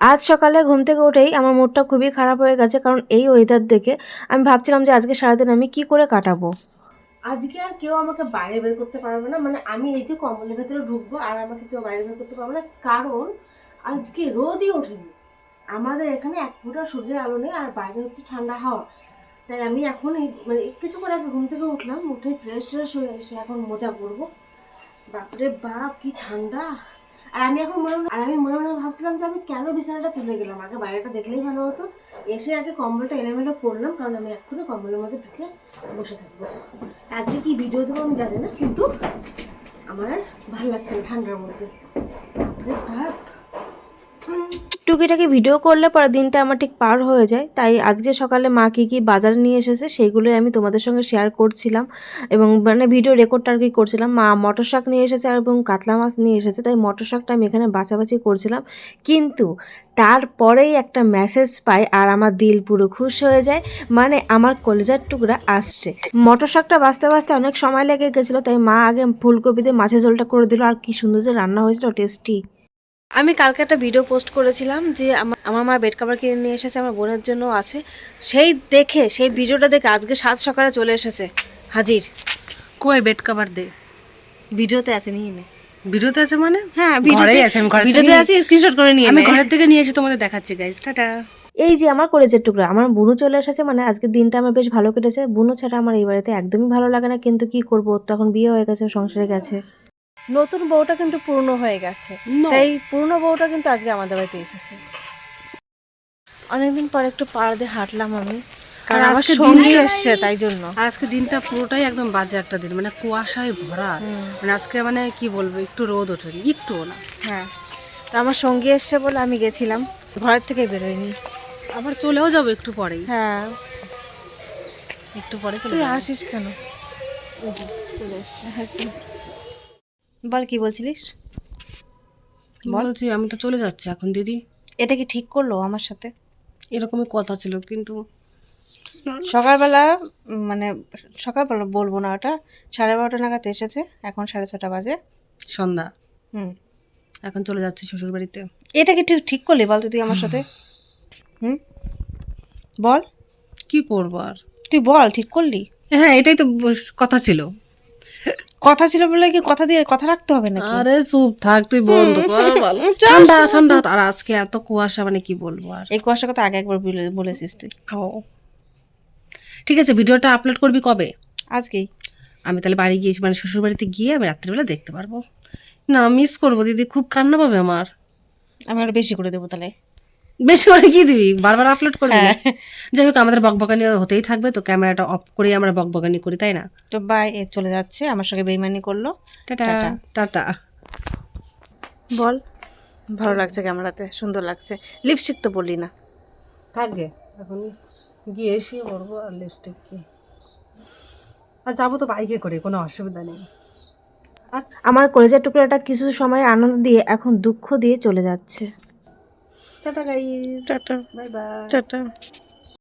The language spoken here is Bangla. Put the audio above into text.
আজ সকালে ঘুম থেকে উঠেই আমার মুডটা খুবই খারাপ হয়ে গেছে, কারণ এই ওয়েদার দেখে আমি ভাবছিলাম যে আজকে সারাদিন আমি কি করে কাটাবো। আজকে আর কেউ আমাকে বাইরে বের করতে পারবে না মানে আমি এই যে কম্বলের ভেতরে ঢুকবো আর আমাকে কেউ বাইরে বের করতে পারবে না, কারণ আজকে রোদই ওঠেনি। আমাদের এখানে এক ফোঁটা সূর্যের আলো নেই আর বাইরে হচ্ছে ঠান্ডা হাওয়া। তাই আমি এখন এই মানে কিছুক্ষণ আগে ঘুম থেকে উঠলাম, উঠে ফ্রেশ ট্রেশ হয়ে এসে এখন মোজা পরবো। বাপরে বাপ, কি ঠান্ডা। আর আমি এখন মনে আর আমি মনে মনে ভাবছিলাম যে আমি কেন বিছানাটা তুলে গেলাম? আগে বাইরেটা দেখলেই ভালো হতো। এসে আগে কম্বলটা এলোমেলো করলাম, কারণ আমি এক্ষুনি কম্বলের মধ্যে ঢুকে বসে থাকব। আজকে কি ভিডিও দেবো আমি জানি না, কিন্তু আমার ভালো লাগছে না ঠান্ডার মধ্যে। টুকিটাকি ভিডিও করলে পরে দিনটা আমার ঠিক পার হয়ে যায়। তাই আজকে সকালে মা কী কী বাজারে নিয়ে এসেছে সেইগুলোই আমি তোমাদের সঙ্গে শেয়ার করছিলাম এবং মানে ভিডিও রেকর্ডটা আর কি করছিলাম। মা মটর শাক নিয়ে এসেছে এবং কাতলা মাছ নিয়ে এসেছে, তাই মটর শাকটা আমি এখানে বাছাবাছি করছিলাম। কিন্তু তারপরেই একটা মেসেজ পাই আর আমার দিল পুরো খুশ হয়ে যায় মানে আমার কলেজার টুকরা আসছে। মটর শাকটা বাঁচতে বাঁচতে অনেক সময় লেগে গেছিল, তাই মা আগে ফুলকপিতে মাছের ঝোলটা করে দিল। আর কি সুন্দর যে রান্না হয়েছিল টেস্টি আমি কালকে একটা ভিডিও পোস্ট করেছিলাম যে আমার মা বেড কাভার কিনে নিয়ে এসেছে আমার বোনের জন্য আছে। সেই দেখে সেই ভিডিওটা দেখে আজকে সাত সকালে চলে এসেছে হাজির। কই বেড কভার দে? ভিডিওতে আছে নিয়ে নে। ভিডিওতে আছে মানে? হ্যাঁ ঘরেই আছে আমি ঘর ভিডিওতে আছে স্ক্রিনশট করে নিয়ে আমি ঘরের থেকে নিয়ে এসে তোমাদের দেখাচ্ছি গাইস টাটা। এই যে আমার কলেজের টুকরা আমার বুনু চলে এসেছে মানে আজকে দিনটা আমার বেশ ভালো কেটেছে। বুনু ছাড়া আমার এই বাড়িতে একদমই ভালো লাগে না কিন্তু কি করব? তো এখন বিয়ে হয়ে গেছে সংসারে গেছে। নতুন বউটা কিন্তু পূর্ণ হয়ে গেছে। তাই পুরনো বউটা কিন্তু আজকে আমাদের বাড়িতে এসেছে। অনেকদিন পর একটু পাড় দিয়ে হাঁটলাম আমি। কারণ আর আজকে সঙ্গী এসছে তাই জন্য। আর আজকে দিনটা পুরোটাই একদম বাজে একটা দিন মানে কুয়াশায় ভরা। মানে আজকে মানে কি বলব একটু রোদ ওঠেনি একটুও না। হ্যাঁ। তো আমার সঙ্গী এসছে বলে আমি গেছিলাম ঘরের থেকে বেরোয়নি। আবার চলেও যাব একটু পরেই। হ্যাঁ। একটু পরে চলে আসিস কেন? আচ্ছা। বল কি বলছিলিস? বলছি আমি তো চলে যাচ্ছি এখন দিদি। এটা কি ঠিক করল আমার সাথে? এরকমই কথা ছিল কিন্তু সকালবেলা মানে সকালবেলা বলব না ওটা সাড়ে বারোটা নাগাদ এসেছে এখন সাড়ে ছটা বাজে। সন্ধ্যা। হুম। এখন চলে যাচ্ছি শ্বশুর বাড়িতে এটা কি ঠিক করলি বল তো তুই আমার সাথে? হুম। বল। কি করব আর? তুই বল ঠিক করলি? হ্যাঁ এটাই তো কথা ছিল। কথা ছিল বলে কি কথা দিয়ে কথা রাখতে হবে নাকি? আরে চুপ থাক তুই বন্ধ কর ঠান্ডা ঠান্ডা আর আজকে এত কুয়াশা মানে কি বলব আর? এই কুয়াশার কথা আগে একবার বলেছিস তুই। ও। ঠিক আছে ভিডিওটা আপলোড করবি কবে? আজকেই। আমি তাহলে বাড়ি গিয়ে মানে শ্বশুর বাড়িতে গিয়ে আমি রাত্রিবেলা দেখতে পারব। না মিস করব দিদি। খুব কান্না পাবে আমার। আমি আরও বেশি করে দেবো তাহলে। বেশি করে কি দিবি? বারবার আপলোড করবি হ্যাঁ। যাই হোক আমাদের বকবকানি হতেই থাকবে তো ক্যামেরাটা অফ করেই আমরা বকবকানি করি তাই না? তো বাই এ চলে যাচ্ছে আমার সঙ্গে বেইমানি করল। Tata tata. বল। ভালো লাগছে ক্যামেরাতে সুন্দর লাগছে। লিপস্টিক তো বললি না। থাকবে। এখন গিয়ে এসে করব আর লিপস্টিক কি? আর যাব তো বাইকে করে কোনো অসুবিধা নেই। আচ্ছা। আমার কলেজের টুকরাটা কিছু সময় আনন্দ দিয়ে এখন দুঃখ দিয়ে চলে যাচ্ছে। Tata guys tata bye bye tata